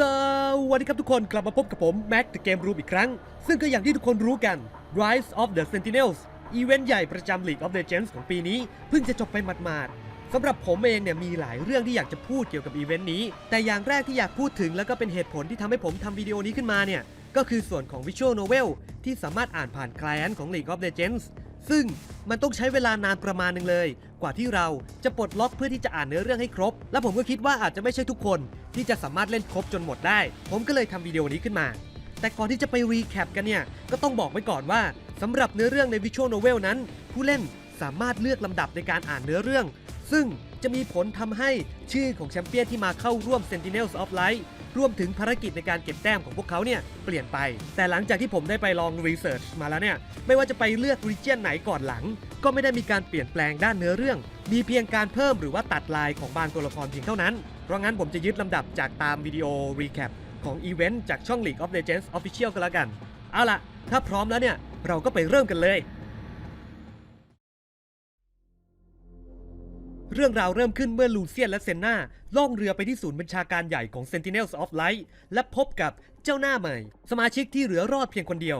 สวัสดีครับทุกคนกลับมาพบกับผมแม็ก The Game Room อีกครั้ง ซึ่งก็อย่างที่ทุกคนรู้กัน Rise of the Sentinels อีเวนต์ใหญ่ประจำ League of Legends ของปีนี้ เพิ่งจะจบไปหมาดๆสำหรับผมเองเนี่ยมีหลายเรื่องที่อยากจะพูดเกี่ยวกับอีเวนต์นี้ แต่อย่างแรกที่อยากพูดถึงแล้วก็เป็นเหตุผลที่ทำให้ผมทำวิดีโอนี้ขึ้นมาเนี่ย ก็คือส่วนของ Visual Novel ที่สามารถอ่านผ่าน Client ของ League of Legends ซึ่งมันต้องใช้เวลานานประมาณหนึ่งเลย กว่าที่เราจะปลดล็อกเพื่อที่จะอ่านเนื้อเรื่องให้ครบ และผมก็คิดว่าอาจจะไม่ใช่ทุกคน ที่จะสามารถเล่นครบจนหมดได้ ผมก็เลยทำวิดีโอนี้ขึ้นมา แต่ก่อนที่จะไปรีแคปกันเนี่ย ก็ต้องบอกไว้ก่อนว่าสำหรับเนื้อเรื่องใน Visual Novel นั้น ผู้เล่นสามารถเลือกลำดับในการอ่านเนื้อเรื่อง ซึ่งจะมีผลทำให้ชื่อของแชมเปี้ยนที่มาเข้าร่วม Sentinels of Light รวมถึงภารกิจในการเก็บแต้มของพวกเขาเนี่ยเปลี่ยนไป แต่หลังจากที่ผมได้ไปลองรีเสิร์ชมาแล้วเนี่ยไม่ว่าจะไปเลือกรีเจียนไหนก่อนหลัง ก็ไม่ได้มีการเปลี่ยนแปลงด้านเนื้อเรื่อง มีเพียงการเพิ่มหรือว่าตัดลายของบางตัวละครเพียงเท่านั้น เพราะงั้นผมจะยึดลำดับจากตามวิดีโอรีแคปของอีเวนต์จากช่อง League of Legends Official กันแล้วกัน เอาล่ะ ถ้าพร้อมแล้วเนี่ยเราก็ไปเริ่มกันเลย เรื่องราวเริ่มขึ้นเมื่อลูเซียนและเซนนาล่องเรือไปที่ศูนย์บัญชาการใหญ่ของ Sentinels of Light และพบกับเจ้าหน้าใหม่ สมาชิกที่เหลือรอดเพียงคนเดียว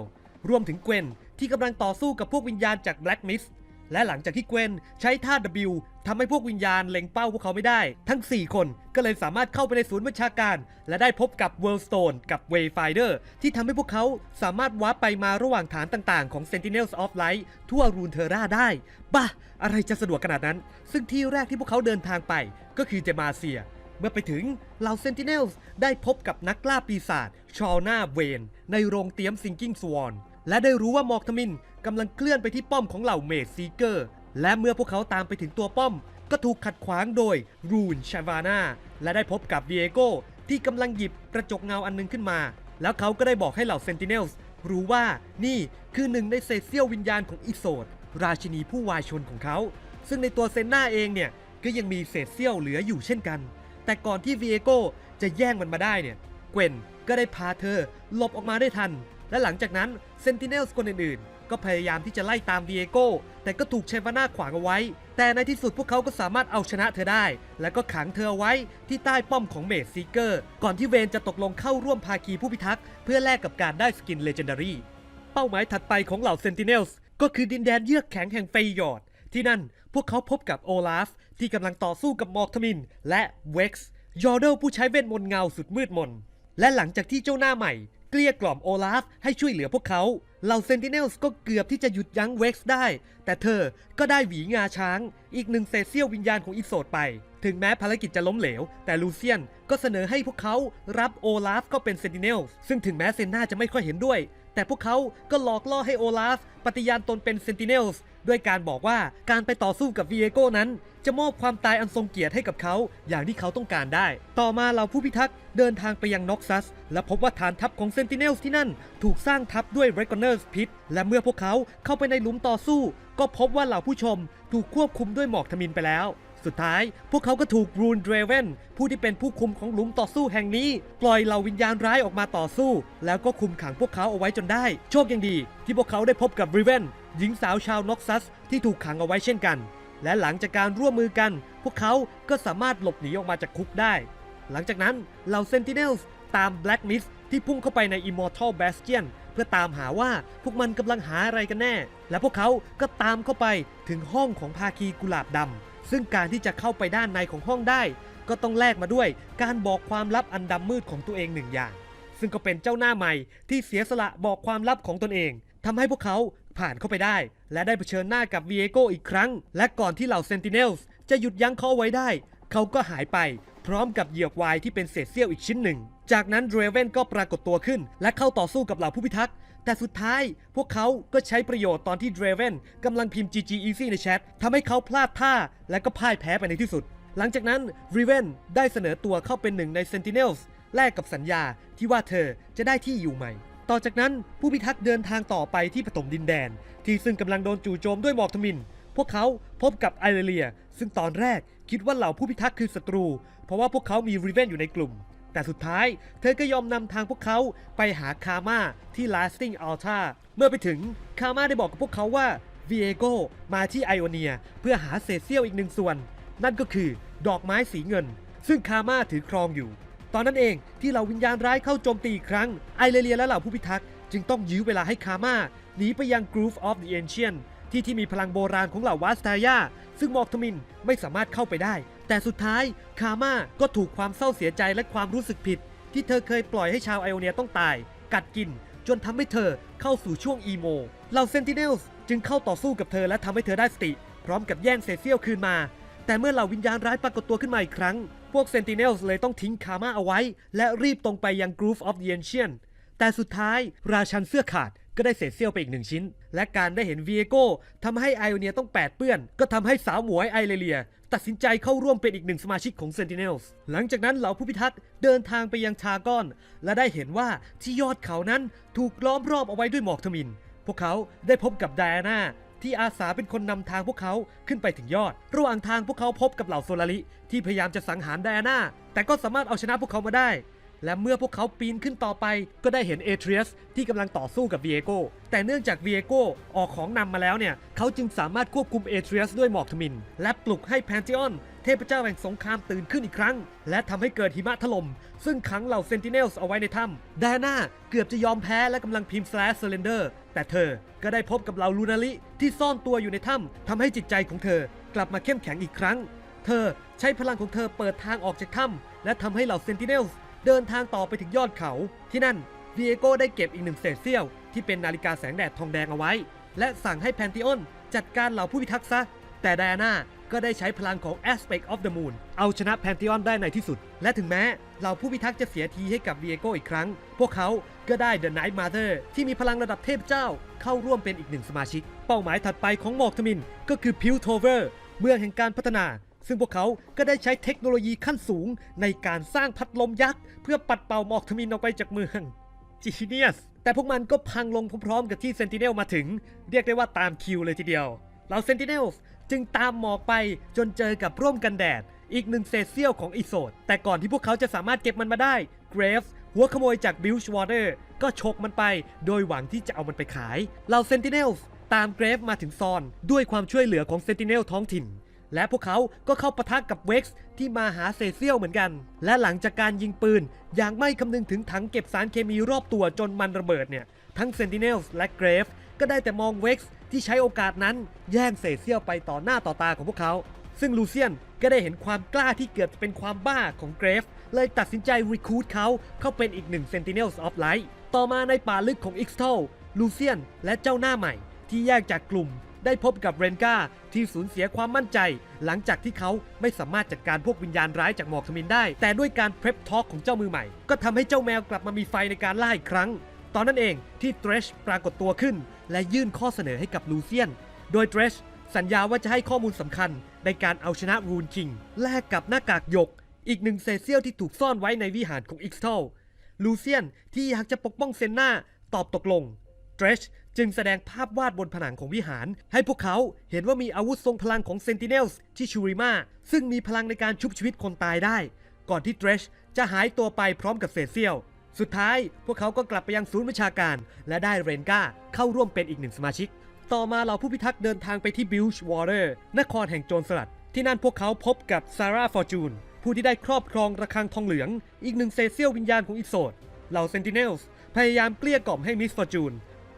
รวมถึงเกวนที่กำลังต่อสู้กับพวกวิญญาณจาก Black Mist และหลังจากที่เกวนใช้ท่า W ทำให้พวกวิญญาณเล็งเป้าพวกเขาไม่ได้ ทั้ง 4 คนก็เลยสามารถเข้าไปในศูนย์บัญชาการ และได้พบกับ Worldstone กับ Wayfinder ที่ทำให้พวกเขาสามารถวาร์ปไปมาระหว่างฐานต่างๆ ของ Sentinels of Light ทั่วรูนเทอร่าได้ บ้า อะไรจะสะดวกขนาดนั้น ซึ่งที่แรกที่พวกเขาเดินทางไป ก็คือเจมาเซียเมื่อไปถึงเหล่า Sentinels ได้พบกับนักล่าปีศาจชอลนาเวน ในโรงเตี๊ยม Sinking Swan และได้รู้ว่ามอกทมินกำลังเคลื่อนไปที่ป้อมของเหล่าเมดซีเกอร์ และเมื่อพวกเขาตามไปถึงตัวป้อม ก็ถูกขัดขวางโดยรูนชาวาน่าและได้พบกับเดียโกที่กำลังหยิบกระจกเงาอันหนึงขึ้นมา แล้วเขาก็ได้บอกให้เหล่า Sentinels รู้ว่านี่คือหนึ่งในเศษเสี้ยววิญญาณของอิโซดราชินีผู้วายชนของเขา ซึ่งในตัวเซนนาเองเนี่ยก็ยังมีเศษเสี้ยวเหลืออยู่เช่นกัน แต่ก่อนที่วีเอโกจะแย่งมันมาได้เนี่ยเกวนก็ได้พาเธอหลบออกมาได้ทัน และหลังจากนั้นเซนติเนลส์คนอื่นๆ ก็พยายามที่จะไล่ตามวีเอโก้แต่ก็ถูกเชฟาน่าขวางเอาไว้ แต่ในที่สุดพวกเขาก็สามารถเอาชนะเธอได้ และก็ขังเธอเอาไว้ที่ใต้ป้อมของเมดซีเกอร์ ก่อนที่เวนจะตกลงเข้าร่วมภาคีผู้พิทักษ์ เพื่อแลกกับการได้สกินเลเจนดารีเป้าหมายถัดไปของเหล่าเซนติเนลส์ก็คือดินแดนเยือกแข็งแห่งเฟยอร์ดที่นั่นพวกเขาพบกับโอลาฟ ที่กำลังต่อสู้กับมอร์ทมิน และเว็กซ์ยอร์เดลผู้ใช้เวทมนต์เงาสุดมืดมน และหลังจากที่เจ้าหน้าใหม่ เกลี้ยกล่อมโอลาฟให้ช่วยเหลือพวกเขาเหล่าเซนติเนลส์ก็เกือบที่จะหยุดยั้งเว็กซ์ได้ แต่เธอก็ได้หวีงาช้าง อีกหนึ่งเศษเสี้ยววิญญาณของอิโซดไป ถึงแม้ภารกิจจะล้มเหลว แต่ลูเซียนก็เสนอให้พวกเขารับโอลาฟก็เป็นเซนติเนลส์ซึ่งถึงแม้เซนนาจะไม่ค่อยเห็นด้วย แต่พวกเขาก็หลอกล่อให้โอลาฟปฏิญาณตนเป็นเซนติเนลส์ ด้วยการบอกว่าการไปต่อสู้กับวีเอโกนั้น จะมอบความตายอันทรงเกียรติให้กับเขาอย่างที่เขาต้องการได้ ต่อมาเหล่าผู้พิทักษ์เดินทางไปยังน็อกซัส และพบว่าฐานทัพของเซนติเนลส์ที่นั่น ถูกสร้างทับด้วยเรกอนเนอร์สพิษและเมื่อพวกเขาเข้าไปในหลุมต่อสู้ ก็พบว่าเหล่าผู้ชม ถูกควบคุมด้วยหมอกทมินไปแล้วสุดท้ายพวกเขาก็ถูกรูนเดรเวนผู้ที่เป็นผู้คุมของหลุมต่อสู้แห่งนี้ ปล่อยเหล่าวิญญาณร้ายออกมาต่อสู้ แล้วก็คุมขังพวกเขาเอาไว้จนได้ โชคยังดี ที่พวกเขาได้พบกับริเวน หญิงสาวชาวน็อกซัสที่ถูกขังเอาไว้เช่นกัน และหลังจากการร่วมมือกัน พวกเขาก็สามารถหลบหนีออกมาจากคุกได้ หลังจากนั้นเหล่าเซนติเนลส์ตาม Black Mist ที่พุ่งเข้าไปใน Immortal Bastion เพื่อตามหาว่าพวกมันกำลังหาอะไรกันแน่ และพวกเขาก็ตามเข้าไปถึงห้องของภาคีกุหลาบดำซึ่งการที่จะเข้าไปด้านในของห้องได้ ก็ต้องแลกมาด้วยการบอกความลับอันดำมืดของตัวเองหนึ่งอย่าง ซึ่งก็เป็นเจ้าหน้าใหม่ที่เสียสละบอกความลับของตนเองทำให้พวกเขา ผ่านเข้าไปได้ และได้เผชิญหน้ากับวีเอโกอีกครั้ง และก่อนที่เหล่าเซนติเนลส์จะหยุดยั้งเขาเอไว้ได้ เขาก็หายไป พร้อมกับเหยือกวายที่เป็นเศษเสี้ยวอีกชิ้นหนึ่ง จากนั้นเดรเวนก็ปรากฏตัวขึ้น และเข้าต่อสู้กับเหล่าผู้พิทักษ์แต่สุดท้ายพวกเขาก็ใช้ประโยชน์ตอนที่เดรเวนกำลังพิมพ์ GG Easy ในแชททำให้เขาพลาดท่า และก็พ่ายแพ้ไปในที่สุด หลังจากนั้นรีเวนได้เสนอตัวเข้าเป็นหนึ่งใน Sentinels แลกกับสัญญาที่ว่าเธอจะได้ที่อยู่ใหม่ ต่อจากนั้นผู้พิทักษ์เดินทางต่อไปที่ปฐมดินแดน ที่ซึ่งกำลังโดนจู่โจมด้วยหมอกทมิน พวกเขาพบกับไอเรเลีย ซึ่งตอนแรกคิดว่าเหล่าผู้พิทักษ์คือศัตรู เพราะว่าพวกเขามีรีเวนอยู่ในกลุ่ม แต่สุดท้ายเธอก็ยอมนำทางพวกเขาไปหาคาม่าที่ Lasting Altar เมื่อไปถึงคาม่าได้บอกกับพวกเขาว่าวีเอโกมาที่ไอโอเนียเพื่อหาเศษเสี้ยวอีกหนึ่งส่วน นั่นก็คือดอกไม้สีเงิน ซึ่งคาม่าถือครองอยู่ ตอนนั้นเองที่เหล่าวิญญาณร้ายเข้าโจมตีอีกครั้ง ไอเรเลียและเหล่าผู้พิทักษ์จึงต้องยื้อเวลาให้คาม่าหนีไปยัง Groove of the Ancient ที่ที่มีพลังโบราณของเหล่าวาสตายาซึ่งมอกทมินไม่สามารถเข้าไปได้ แต่สุดท้ายคาม่าก็ถูกความเศร้าเสียใจและความรู้สึกผิด ที่เธอเคยปล่อยให้ชาวไอโอเนียต้องตาย กัดกิน จนทำให้เธอเข้าสู่ช่วงอีโมเหล่าเซนติเนลส์จึงเข้าต่อสู้กับเธอและทำให้เธอได้สติ พร้อมกับแย่งเศษเสี้ยวคืนมา แต่เมื่อเหล่าวิญญาณร้ายปรากฏตัวขึ้นมาอีกครั้ง พวกเซนติเนลส์เลยต้องทิ้งคาม่าเอาไว้ และรีบตรงไปยัง Groove of the Ancient แต่สุดท้ายราชันเสื้อขาดก็ได้เศษเสี้ยวไปอีกหนึ่งชิ้น และการได้เห็นวีเอโก้ทำให้ไอโอเนียต้องแปดเปื้อน ก็ทำให้สาวหมวยไอเรเลีย ตัดสินใจเข้าร่วมเป็นอีกหนึ่งสมาชิกของ Sentinels หลังจากนั้นเหล่าผู้พิทักษ์เดินทางไปยังทากอน และได้เห็นว่าที่ยอดเขานั้นถูกล้อมรอบเอาไว้ด้วยหมอกทมิน พวกเขาได้พบกับไดอาน่า ที่อาสาเป็นคนนำทางพวกเขาขึ้นไปถึงยอด ระหว่างทางพวกเขาพบกับเหล่าโซลาริที่พยายามจะสังหารไดอาน่าแต่ก็สามารถเอาชนะพวกเขามาได้ และเมื่อพวกเขาปีนขึ้นต่อไป ก็ได้เห็นเอเทรียสที่กำลังต่อสู้กับวีเอโกแต่เนื่องจากวีเอโกออกของนำมาแล้วเนี่ย เขาจึงสามารถควบคุมเอเทรียสด้วยหมอกทมิน และปลุกให้แพนธิออนเทพเจ้าแห่งสงครามตื่นขึ้นอีกครั้ง และทำให้เกิดหิมะถล่ม ซึ่งขังเหล่าเซนติเนลส์เอาไว้ในถ้ำดาน่าเกือบจะยอมแพ้และกำลังพิมพ์ slash surrender แต่เธอก็ได้พบกับเหล่าลูนาลิที่ซ่อนตัวอยู่ในถ้ำทำให้จิตใจของเธอกลับมาเข้มแข็งอีกครั้ง เธอใช้พลังของเธอเปิดทางออกจากถ้ำและทำให้เหล่าเซนติเนลส์ เดินทางต่อไปถึงยอดเขา ที่นั่นวีเอโกได้เก็บอีกหนึ่งเศษเสี้ยว ที่เป็นนาฬิกาแสงแดดทองแดงเอาไว้ และสั่งให้แพนติออนจัดการเหล่าผู้พิทักษ์ซะ แต่ไดอาน่าก็ได้ใช้พลังของ Aspect of the Moon เอาชนะแพนติออนได้ในที่สุด และถึงแม้เหล่าผู้พิทักษ์จะเสียทีให้กับวีเอโกอีกครั้ง พวกเขาก็ได้ The Night Mother ที่มีพลังระดับเทพเจ้าเข้าร่วมเป็นอีกหนึ่งสมาชิก เป้าหมายถัดไปของหมอกทมิน ก็คือ p i l t o v e r เมืองแห่งการพัฒนา ซึ่งพวกเขาก็ได้ใช้เทคโนโลยีขั้นสูงในการสร้างพัดลมยักษ์ เพื่อปัดเป่าหมอกทมินออกไปจากเมืองจีเนียสแต่พวกมันก็พังลงพร้อมๆกับที่เซนติเนลมาถึง เรียกได้ว่าตามคิวเลยทีเดียวเหล่าเซนติเนลจึงตามหมอกไปจนเจอกับร่มกันแดด อีกหนึ่งเศษเสี้ยวของอิโซดแต่ก่อนที่พวกเขาจะสามารถเก็บมันมาได้เกรฟหัวขโมยจากบิลชวอเตอร์ก็ฉกมันไป โดยหวังที่จะเอามันไปขายเหล่าเซนติเนลตามเกรฟมาถึงซอน ด้วยความช่วยเหลือของเซนติเนลท้องถิ่น และพวกเขาก็เข้าปะทะกับเว็กซ์ที่มาหาเศษเสี้ยวเหมือนกัน และหลังจากการยิงปืน อย่างไม่คำนึงถึงถังเก็บสารเคมีรอบตัวจนมันระเบิดเนี่ย ทั้งเซนติเนลและเกรฟก็ได้แต่มองเว็กซ์ที่ใช้โอกาสนั้นแย่งเศษเสี้ยวไปต่อหน้าต่อตาของพวกเขา ซึ่งลูเซียนก็ได้เห็นความกล้าที่เกือบจะเป็นความบ้าของเกรฟ เลยตัดสินใจรีคูดเขาเข้าเป็นอีกหนึ่ง Sentinels of Light ต่อมาในป่าลึกของ x t o l ลูเซียนและเจ้าหน้าใหม่ที่แยกจากกลุ่ม ได้พบกับเรนกาที่สูญเสียความมั่นใจ หลังจากที่เขาไม่สามารถจัดการพวกวิญญาณร้ายจากหมอกทมินได้ แต่ด้วยการเพร p ทอ l k ของเจ้ามือใหม่ ก็ทำให้เจ้าแมวกลับมามีไฟในการล่าอีกครั้ง ตอนนั้นเองที่เทรชปรากฏตัวขึ้น และยื่นข้อเสนอให้กับลูเซียน โดยเทรชสัญญาว่าจะให้ข้อมูลสำคัญ ในการเอาชนะรูนคิงแลกกับหน้ากากหยก อีกหนึ่งเศษเสี้ยวที่ถูกซ่อนไว้ในวิหารของอิกส t ลลูเซียนที่อยากจะปกป้องเซนนาตอบตกลงเทรช จึงแสดงภาพวาดบนผนังของวิหาร ให้พวกเขาเห็นว่ามีอาวุธทรงพลังของเซนติเนลส์ที่ชูริมาซึ่งมีพลังในการชุบชีวิตคนตายได้ ก่อนที่เทรชจะหายตัวไปพร้อมกับเศษเสี้ยว สุดท้ายพวกเขาก็กลับไปยังศูนย์วิชาการ และได้เรนกาเข้าร่วมเป็นอีกหนึ่งสมาชิก ต่อมาเหล่าผู้พิทักษ์เดินทางไปที่บิลช์วอเตอร์นครแห่งโจรสลัด ที่นั่นพวกเขาพบกับซาร่าฟอร์จูนผู้ที่ได้ครอบครองระฆังทองเหลือง อีกหนึ่งเศษเสี้ยววิญญาณของอิโซดเหล่าเซนติเนลส์พยายามเกลี้ยกล่อมให้มิสฟอร์จูน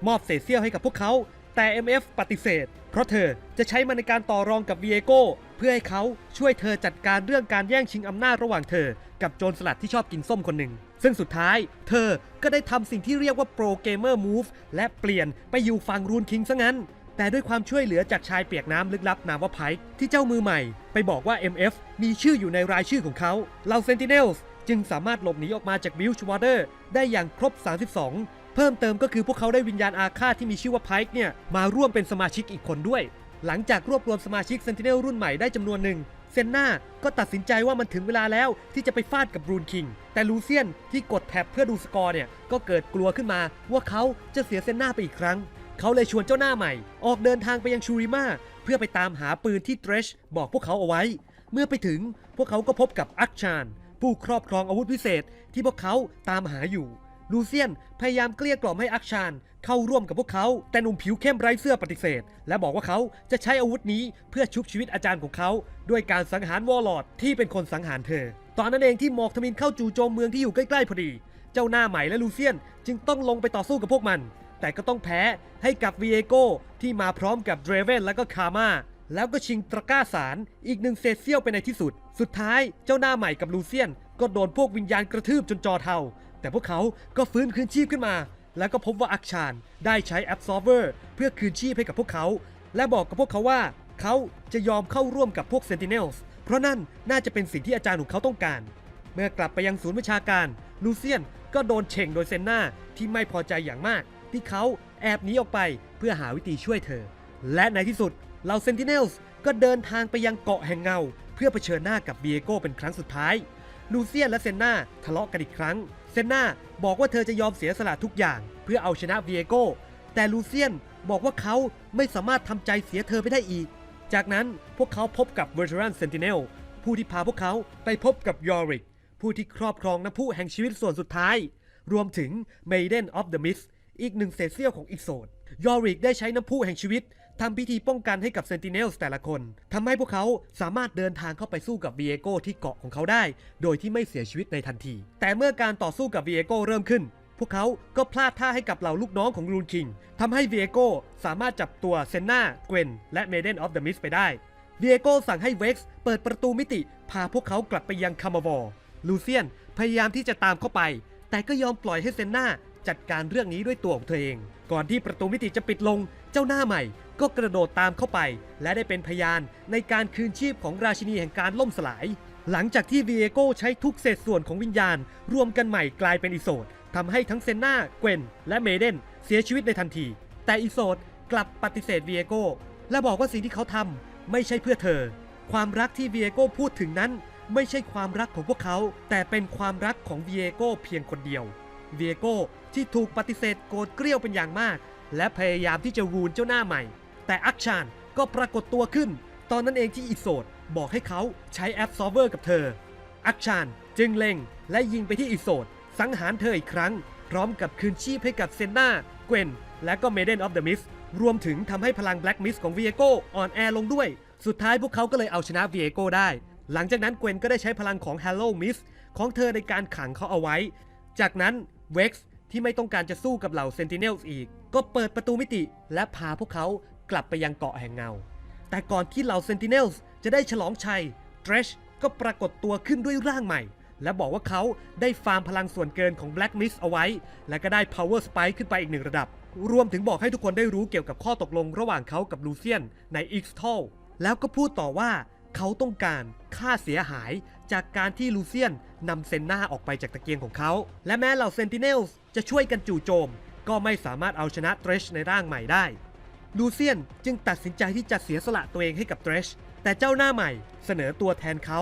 มอบเศษเสี้ยวให้กับพวกเขา แต่ MF ปฏิเสธ เพราะเธอจะใช้มันในการต่อรองกับวีเอโกเพื่อให้เขาช่วยเธอจัดการเรื่องการแย่งชิงอำนาจระหว่างเธอ กับโจรสลัดที่ชอบกินส้มคนหนึ่ง ซึ่งสุดท้าย เธอก็ได้ทำสิ่งที่เรียกว่าโปรเกมเมอร์มูฟและเปลี่ยนไปอยู่ฝั่งรูนคิงซะงั้น แต่ด้วยความช่วยเหลือจากชายเปียกน้ำลึกลับนามว่าไพค์ที่เจ้ามือใหม่ ไปบอกว่า MF มีชื่ออยู่ในรายชื่อของเขาเหล่าเซนติเนลส์จึงสามารถหลบหนีออกมาจากบิลช์วอเตอร์ได้อย่างครบ 32 เพิ่มเติมก็คือพวกเขาได้วิญญาณอาฆาตที่มีชื่อว่าไพค์เนี่ยมาร่วมเป็นสมาชิกอีกคนด้วย หลังจากรวบรวมสมาชิกเซนติเนลรุ่นใหม่ได้จำนวนหนึ่งเซนนาก็ตัดสินใจว่ามันถึงเวลาแล้วที่จะไปฟาดกับบรูนคิง แต่ลูเซียนที่กดแท็บเพื่อดูสกอร์เนี่ยก็เกิดกลัวขึ้นมาว่าเขาจะเสียเซนนาไปอีกครั้ง เขาเลยชวนเจ้าหน้าใหม่ ออกเดินทางไปยังชูริมาเพื่อไปตามหาปืนที่เทรชบอกพวกเขาเอาไว้ เมื่อไปถึงพวกเขาก็พบกับอักชานผู้ครอบครองอาวุธพิเศษที่พวกเขาตามหาอยู่ ลูเซียนพยายามเกลี้ยกล่อมให้อักชานเข้าร่วมกับพวกเขา แต่หนุ่มผิวเข้มไร้เสื้อปฏิเสธ และบอกว่าเขาจะใช้อาวุธนี้เพื่อชุบชีวิตอาจารย์ของเขา ด้วยการสังหารวอลลอดที่เป็นคนสังหารเธอ ตอนนั้นเองที่หมอกทมินเข้าจู่โจมเมืองที่อยู่ใกล้ๆพอดี เจ้าหน้าใหม่และลูเซียนจึงต้องลงไปต่อสู้กับพวกมัน แต่ก็ต้องแพ้ให้กับวีเอโกที่มาพร้อมกับเดรเวนและก็คามาแล้วก็ชิงตะกร้าสารอีกหนึ่งเศษเสี้ยวไปในที่สุด สุดท้ายเจ้าหน้าใหม่กับลูเซียน ก็โดนพวกวิญญาณกระทืบจนจอเทา แต่พวกเขาก็ฟื้นคืนชีพขึ้นมา แล้วก็พบว่าอักชานได้ใช้ Absorber เพื่อคืนชีพให้กับพวกเขา และบอกกับพวกเขาว่า เขาจะยอมเข้าร่วมกับพวก Sentinels เพราะนั่นน่าจะเป็นสิ่งที่อาจารย์ของเขาต้องการ เมื่อกลับไปยังศูนย์วิชาการลูเซียนก็โดนเฉ่งโดยเซนนาที่ไม่พอใจอย่างมาก ที่เขาแอบหนีออกไปเพื่อหาวิธีช่วยเธอ และในที่สุดเหล่าเซนติเนลส์ก็เดินทางไปยังเกาะแห่งเงา เพื่อเผชิญหน้ากับเบียโกเป็นครั้งสุดท้าย ลูเซียนและเซนนาทะเลาะกันอีกครั้ง เซนนาบอกว่าเธอจะยอมเสียสละทุกอย่าง เพื่อเอาชนะเบียโกแต่ลูเซียนบอกว่าเขาไม่สามารถทำใจเสียเธอไปได้อีก จากนั้นพวกเขาพบกับ Veteran Sentinel ผู้ที่พาพวกเขาไปพบกับยอริก ผู้ที่ครอบครองน้ำพุแห่งชีวิตส่วนสุดท้าย รวมถึง Maiden of the Mist อีกหนึ่งเศษเสี้ยวของอีกโซดยอริกได้ใช้น้ำพุแห่งชีวิต ทำพิธีป้องกันให้กับ Sentinels แต่ละคนทำให้พวกเขาสามารถเดินทางเข้าไปสู้กับวีเอโกที่เกาะของเขาได้ โดยที่ไม่เสียชีวิตในทันที แต่เมื่อการต่อสู้กับวีเอโกเริ่มขึ้น พวกเขาก็พลาดท่าให้กับเหล่าลูกน้องของรูนคิงทำให้วีเอโกสามารถจับตัวเซนนาเกวนและ Maiden of the Mist ไปได้เดียโกสั่งให้เว็กซ์เปิดประตูมิติ พาพวกเขากลับไปยังคามาวอร์ลูเซียนพยายามที่จะตามเข้าไป แต่ก็ยอมปล่อยให้เซนนา จัดการเรื่องนี้ด้วยตัวของเธอเอง ก่อนที่ประตูมิติจะปิดลง เจ้าหน้าใหม่ก็กระโดดตามเข้าไป และได้เป็นพยานในการคืนชีพของราชินีแห่งการล่มสลาย หลังจากที่วีเอโกใช้ทุกเศษส่วนของวิญญาณ รวมกันใหม่กลายเป็นอิโซดทำให้ทั้งเซนนาเกวนและเมเดนเสียชีวิตในทันที แต่อิโซดกลับปฏิเสธวีเอโกและบอกว่าสิ่งที่เขาทำไม่ใช่เพื่อเธอ ความรักที่วีเอโกพูดถึงนั้นไม่ใช่ความรักของพวกเขา แต่เป็นความรักของวีเอโกเพียงคนเดียววีเอโก ที่ถูกปฏิเสธโกรธเกรี้ยวเป็นอย่างมาก และพยายามที่จะวูนเจ้าหน้าใหม่ แต่อักชานก็ปรากฏตัวขึ้น ตอนนั้นเองที่อิโซดบอกให้เขาใช้แอปซอเวอร์กับเธอ อักชานจึงเล็งและยิงไปที่อิโซดสังหารเธออีกครั้ง พร้อมกับคืนชีพให้กับเซนนาเกวนและก็ Maiden of the Mist รวมถึงทำให้พลัง Black Mist ของวีเอโกอ่อนแอลงด้วย สุดท้ายพวกเขาก็เลยเอาชนะวีเอโกได้ หลังจากนั้นเกวนก็ได้ใช้พลังของ Hello Mist ของเธอในการขังเขาเอาไว้ จากนั้นเว็กซ์ ที่ไม่ต้องการจะสู้กับเหล่า Sentinels อีก ก็เปิดประตูมิติและพาพวกเขากลับไปยังเกาะแห่งเงา แต่ก่อนที่เหล่า Sentinels จะได้ฉลองชัย Thresh ก็ปรากฏตัวขึ้นด้วยร่างใหม่ และบอกว่าเขาได้ฟาร์มพลังส่วนเกินของ Black Mist เอาไว้ และก็ได้ Power Spike ขึ้นไปอีกหนึ่งระดับ รวมถึงบอกให้ทุกคนได้รู้เกี่ยวกับข้อตกลงระหว่างเขากับลูเซียนใน x t o l แล้วก็พูดต่อว่า เขาต้องการค่าเสียหายจากการที่ลูเซียนนำเซนนาออกไปจากตะเกียงของเขา และแม้เหล่า Sentinels จะช่วยกันจู่โจม ก็ไม่สามารถเอาชนะ Thresh ในร่างใหม่ได้ ลูเซียนจึงตัดสินใจที่จะเสียสละตัวเองให้กับเทรชแต่เจ้าหน้าใหม่เสนอตัวแทนเขา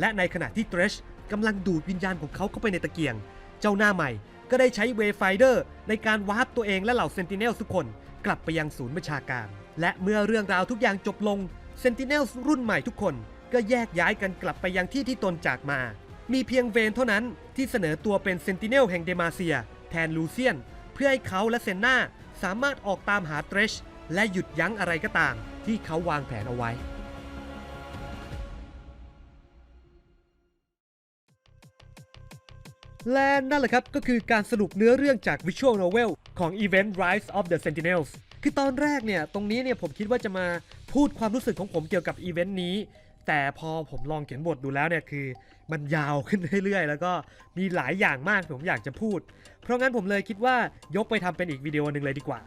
และในขณะที่เทรชกำลังดูดวิญญาณของเขาเข้าไปในตะเกียง เจ้าหน้าใหม่ก็ได้ใช้เวไฟเดอร์ในการวาร์ปตัวเองและเหล่าเซนติเนลทุกคน กลับไปยังศูนย์บัญชาการ และเมื่อเรื่องราวทุกอย่างจบลง เซนติเนลรุ่นใหม่ทุกคนก็แยกย้ายกันกลับไปยังที่ที่ตนจากมา มีเพียงเวนเท่านั้นที่เสนอตัวเป็นเซนติเนลแห่งเดมาเซีย แทนลูเซียน เพื่อให้เขาและเซนนาสามารถออกตามหาเทรชและหยุดยั้งอะไรก็ตาม ที่เขาวางแผนเอาไว้ และนั่นแหละครับก็คือการสรุปเนื้อเรื่องจาก Visual Novel ของ Event Rise of the Sentinels คือตอนแรกเนี่ย ตรงนี้เนี่ยผมคิดว่าจะมา พูดความรู้สึกของผมเกี่ยวกับอีเวนต์นี้ แต่พอผมลองเขียนบทดูแล้วเนี่ยคือ มันยาวขึ้นเรื่อยๆ แล้วก็มีหลายอย่างมากที่ผมอยากจะพูด เพราะงั้นผมเลยคิดว่ายกไปทำเป็นอีกวิดีโอหนึ่งเลยดีกว่า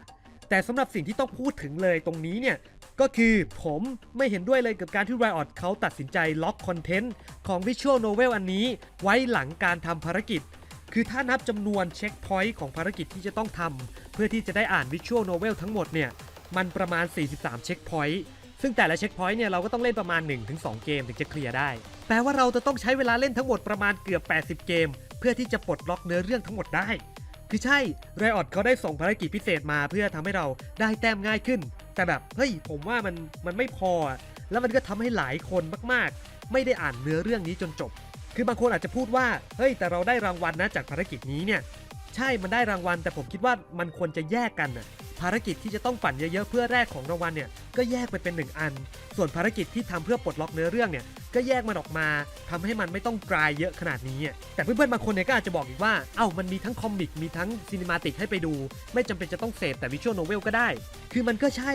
แต่สำหรับสิ่งที่ต้องพูดถึงเลยตรงนี้เนี่ยก็คือผมไม่เห็นด้วยเลยกับการที่ Riot เขาตัดสินใจล็อกคอนเทนต์ของ Visual Novel อันนี้ ไว้หลังการทำภารกิจ คือถ้านับจำนวนเช็คพอยต์ของภารกิจที่จะต้องทำเพื่อที่จะได้อ่าน Visual Novel ทั้งหมดเนี่ย มันประมาณ 43 เช็คพอยต์ซึ่งแต่ละเช็คพอยต์เนี่ยเราก็ต้องเล่นประมาณ 1-2 เกมถึงจะเคลียร์ได้ แปลว่าเราจะต้องใช้เวลาเล่นทั้งหมดประมาณเกือบ 80 เกม เพื่อที่จะปลดล็อกเนื้อเรื่องทั้งหมดได้ คือใช่ไรออดเขาได้ส่งภารกิจพิเศษมาเพื่อทำให้เราได้แต้มง่ายขึ้น แต่แบบเฮ้ยผมว่ามันมันไม่พอ แล้วมันก็ทำให้หลายคนมากๆ ไม่ได้อ่านเนื้อเรื่องนี้จนจบ คือบางคนอาจจะพูดว่าเฮ้ยแต่เราได้รางวัลนะจากภารกิจนี้เนี่ยใช่มันได้รางวัลแต่ผมคิดว่ามันควรจะแยกกันน่ะ ภารกิจที่จะต้องปั่นเยอะๆเพื่อแลกของรางวัลเนี่ยก็แยกไปเป็นหนึ่งอัน ส่วนภารกิจที่ทำเพื่อปลดล็อกเนื้อเรื่องเนี่ยก็แยกมันออกมาทำให้มันไม่ต้องกลายเยอะขนาดนี้ แต่เพื่อนๆบางคนเนี่ยก็อาจจะบอกอีกว่า เอ้ามันมีทั้งคอมิกมีทั้งซีนิมาติกให้ไปดู ไม่จำเป็นจะต้องเสพแต่วิชวลโนเวลก็ได้ คือมันก็ใช่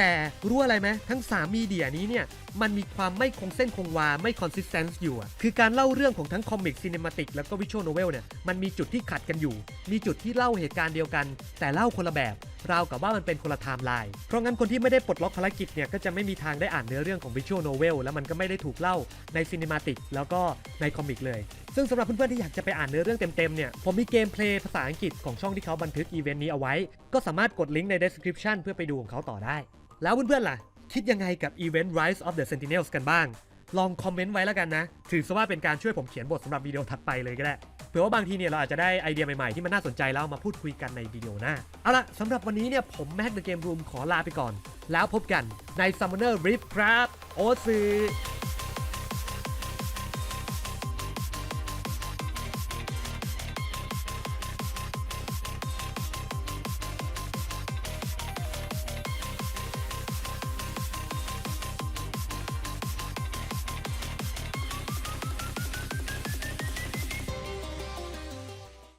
แต่รู้อะไรไหมทั้ง3มีเดียนี้เนี่ยมันมีความไม่คงเส้นคงวาไม่คอนสิสเทนซ์อยู่คือการเล่าเรื่องของทั้งคอมิกซีนิมาติกแล้วก็วิชวลโนเวลเนี่ยมันมีจุดที่ขัดกันอยู่ มีจุดที่เล่าเหตุการณ์เดียวกัน แต่เล่าคนละแบบ ราวกับว่ามันเป็นคนละไทม์ไลน์ เพราะงั้นคนที่ไม่ได้ปลดล็อกภารกิจเนี่ยก็จะไม่มีทางได้อ่านเนื้อเรื่องของวิชวลโนเวลแล้วมันก็ไม่ได้ถูกเล่าในซีนิมาติกแล้วก็ในคอมิกเลย ซึ่งสำหรับเพื่อนๆที่อยากจะไปอ่านเนื้อเรื่องเต็มๆเนี่ยผมมีเกมเพลย์ภาษาอังกฤษของช่องที่เขาบันทึกอีเวนต์นี้เอาไว้ ก็สามารถกดลิงก์ใน description เพื่อไปดูของเขาต่อได้ แล้วเพื่อนๆล่ะ คิดยังไงกับอีเวนต์ Rise of the Sentinels กันบ้างลองคอมเมนต์ไว้แล้วกันนะ ถือซะว่าเป็นการช่วยผมเขียนบทสำหรับวิดีโอถัดไปเลยก็ได้ ผื่อว่าบางทีเนี่ยเราอาจจะได้ไอเดียใหม่ๆ ที่มันน่าสนใจแล้วมาพูดคุยกันในวิดีโอหน้า เอาละสำหรับวันนี้เนี่ยผมแม็กเดอะเกมรูมขอลาไปก่อน แล้วพบกันใน Summoner Rift ครับ โอซือ